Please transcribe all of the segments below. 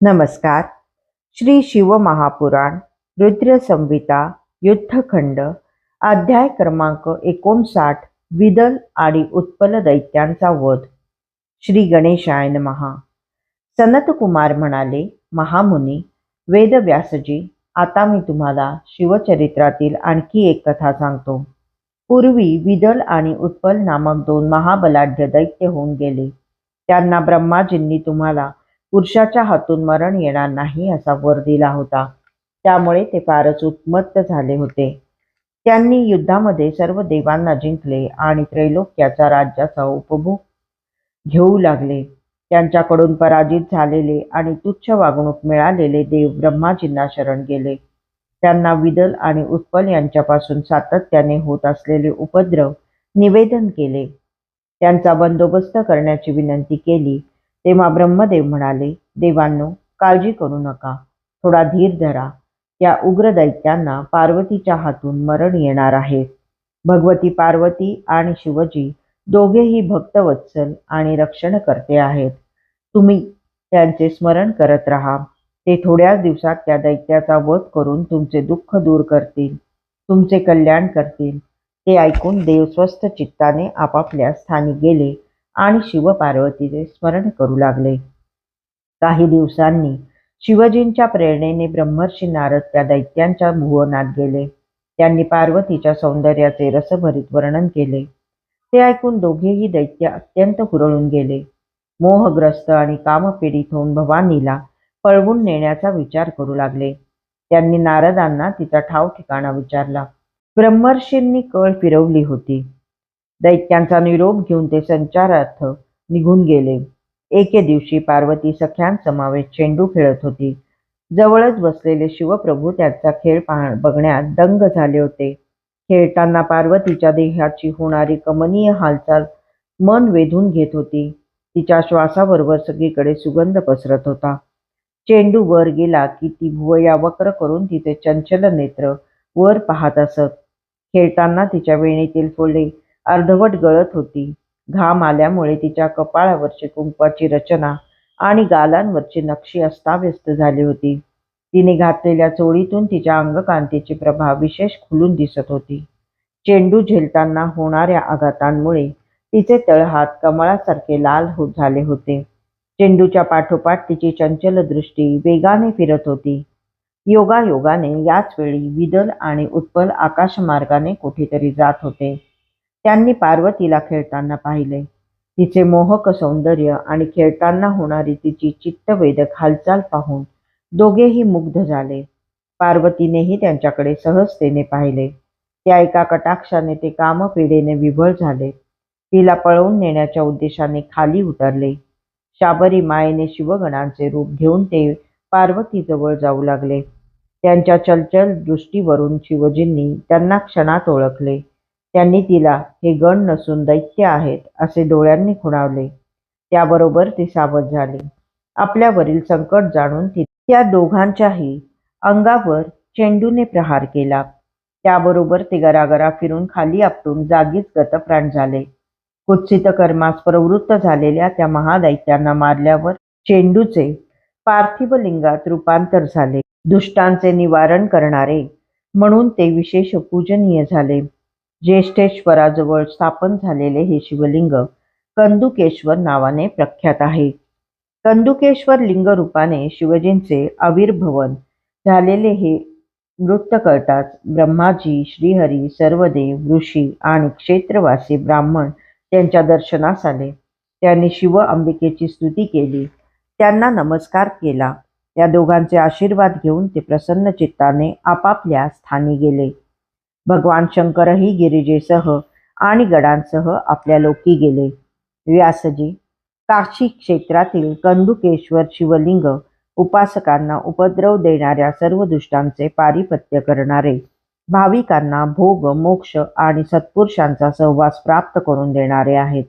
नमस्कार. श्री शिवमहापुराण रुद्र संहिता युद्धखंड अध्याय क्रमांक एकोणसाठ विदल आणि उत्पल दैत्यांचा वध. श्री गणेशायन महा सनत कुमार म्हणाले महामुनी वेदव्यासजी आता मी तुम्हाला शिवचरित्रातील आणखी एक कथा सांगतो. पूर्वी विदल आणि उत्पल नामक दोन महाबलाढ्य दैत्य होऊन गेले. त्यांना ब्रह्माजींनी तुम्हाला पुरुषाच्या हातून मरण येणार नाही असा वर दिला होता. त्यामुळे ते फारच उत्मत्त झाले होते. त्यांनी युद्धामध्ये सर्व देवांना जिंकले आणि त्रैलोक्याचा राज्याचा उपभोग घेऊ लागले. त्यांच्याकडून पराजित झालेले आणि तुच्छ वागणूक मिळालेले देव ब्रह्माजींना शरण गेले. त्यांना विदल आणि उत्पल यांच्यापासून सातत्याने होत असलेले उपद्रव निवेदन केले. त्यांचा बंदोबस्त करण्याची विनंती केली. तेव्हा ब्रह्मदेव म्हणाले देवांनो काळजी करू नका. थोडा धीर धरा. त्या उग्र दैत्यांना पार्वतीच्या हातून मरण येणार आहे. भगवती पार्वती आणि शिवजी दोघेही भक्तवत्सल आणि रक्षणकर्ते आहेत. तुम्ही त्यांचे स्मरण करत राहा. ते थोड्याच दिवसात त्या दैत्याचा वध करून तुमचे दुःख दूर करतील तुमचे कल्याण करतील. ते ऐकून देव स्वस्थ चित्ताने आपापल्या स्थानी गेले. आणि शिवपार्वतीचे स्मरण करू लागले. काही दिवसांनी शिवजींच्या प्रेरणेने ब्रह्मर्षी नारद त्या दैत्यांच्या भुवनात गेले. त्यांनी पार्वतीच्या सौंदर्याचे रसभरीत वर्णन केले. ते ऐकून दोघेही दैत्य अत्यंत हुरळून गेले. मोहग्रस्त आणि कामपीडित होऊन भवानीला पळवून नेण्याचा विचार करू लागले. त्यांनी नारदांना तिचा ठाव ठिकाणा विचारला. ब्रह्मर्षींनी कळ फिरवली होती. दैत्यांचा निरोप घेऊन ते संचारार्थ निघून गेले. एके दिवशी पार्वती सख्यांसमावेत चेंडू खेळत होती. जवळच बसलेले शिवप्रभू त्याचा खेळ पाह बघण्यात दंग झाले होते. खेळताना पार्वतीच्या देहाची होणारी कमनीय हालचाल मन वेधून घेत होती. तिच्या श्वासाबरोबर सगळीकडे सुगंध पसरत होता. चेंडू वर गेला की ती भुवया वक्र करून तिचे चंचल नेत्र वर पाहत असत. खेळताना तिच्या वेणीतील फुले अर्धवट गळत होती. घाम आल्यामुळे तिच्या कपाळावरची कुंकवाची रचना आणि गालांवरची नक्षी अस्ताव्यस्त झाली होती. तिने घातलेल्या चोळीतून तिच्या अंगकांतीची प्रभा विशेष खुलून दिसत होती. चेंडू झेलताना होणाऱ्या आघातांमुळे तिचे तळहात कमळासारखे लाल होत झाले होते. चेंडूच्या पाठोपाठ तिची चंचल दृष्टी वेगाने फिरत होती. योगायोगाने याच वेळी विदल आणि उत्पल आकाशमार्गाने कुठेतरी जात होते. त्यांनी पार्वतीला खेळताना पाहिले. तिचे मोहक सौंदर्य आणि खेळताना होणारी तिची चित्तवेदक हालचाल पाहून दोघेही मुग्ध झाले. पार्वतीनेही त्यांच्याकडे सहजतेने पाहिले. त्या एका कटाक्षाने ते कामपिढेने विभळ झाले. तिला पळवून नेण्याच्या उद्देशाने खाली उतरले. शाबरी मायेने शिवगणांचे रूप घेऊन ते पार्वतीजवळ जाऊ लागले. त्यांच्या चलचल दृष्टीवरून शिवजींनी त्यांना क्षणात ओळखले. त्यांनी तिला हे गण नसून दैत्य आहेत असे डोळ्यांनी खुणावले. त्याबरोबर ती सावध झाली. आपल्यावरील संकट जाणून ती त्या दोघांच्याही अंगावर चेंडूने प्रहार केला. त्याबरोबर ते गरागरा फिरून खाली आपटून जागीच गतप्राण झाले. कुत्सित कर्मास प्रवृत्त झालेल्या त्या महादैत्यांना मारल्यावर चेंडूचे पार्थिव लिंगात रूपांतर झाले. दुष्टांचे निवारण करणारे म्हणून ते विशेष पूजनीय झाले. ज्येष्ठेश्वराजवळ स्थापन झालेले हे शिवलिंग कंदुकेश्वर नावाने प्रख्यात आहे. कंदुकेश्वर लिंग रूपाने शिवजींचे आविर्भवन झालेले हे नृत्य करताच ब्रह्माजी श्रीहरी सर्वदेव ऋषी आणि क्षेत्रवासी ब्राह्मण त्यांच्या दर्शनास आले. त्यांनी शिव अंबिकेची स्तुती केली. त्यांना नमस्कार केला. या दोघांचे आशीर्वाद घेऊन ते प्रसन्न चित्ताने आपापल्या स्थानी गेले. भगवान शंकरही गिरिजेसह आणि गडांसह आपल्या लोकी गेले. व्यासजी काशी क्षेत्रातील कंदुकेश्वर शिवलिंग उपासकांना उपद्रव देणाऱ्या सर्व दुष्टांचे पारिपत्य करणारे भाविकांना भोग मोक्ष आणि सत्पुरुषांचा सहवास प्राप्त करून देणारे आहेत.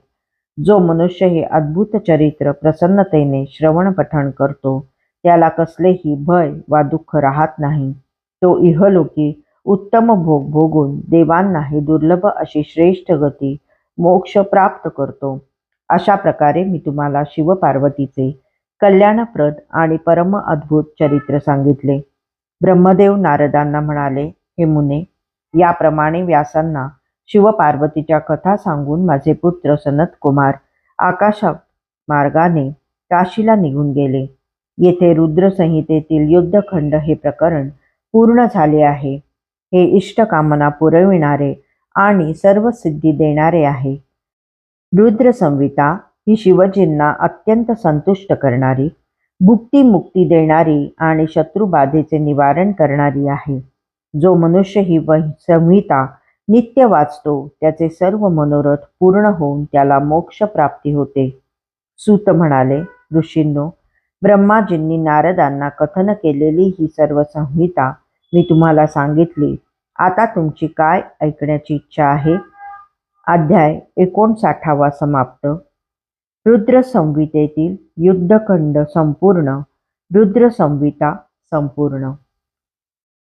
जो मनुष्य हे अद्भुत चरित्र प्रसन्नतेने श्रवण पठण करतो त्याला कसलेही भय वा दुःख राहत नाही. तो इहलोकी उत्तम भोग भोगून देवांना ही दुर्लभ अशी श्रेष्ठ गती मोक्ष प्राप्त करतो. अशा प्रकारे मी तुम्हाला शिवपार्वतीचे कल्याणप्रद आणि परम अद्भुत चरित्र सांगितले. ब्रह्मदेव नारदांना म्हणाले हे मुने याप्रमाणे व्यासांना शिवपार्वतीच्या कथा सांगून माझे पुत्र सनत कुमार आकाशा मार्गाने काशीला निघून गेले. येथे रुद्रसंहितेतील युद्धखंड हे प्रकरण पूर्ण झाले आहे. हे इष्टकामना पुरविणारे आणि सर्व सिद्धी देणारे आहे. रुद्रसंहिता ही शिवजींना अत्यंत संतुष्ट करणारी भुक्ती मुक्ती देणारी आणि शत्रुबाधेचे निवारण करणारी आहे. जो मनुष्य ही संहिता नित्य वाचतो त्याचे सर्व मनोरथ पूर्ण होऊन त्याला मोक्ष प्राप्ती होते. सूत म्हणाले ऋषींनो ब्रह्माजींनी नारदांना कथन केलेली ही सर्व संहिता मी तुम्हाला सांगितली. आता तुमची काय ऐकण्याची इच्छा आहे? अध्याय एकोणसाठावा समाप्त. रुद्र संहितेतील युद्धखंड संपूर्ण. रुद्र संहिता संपूर्ण.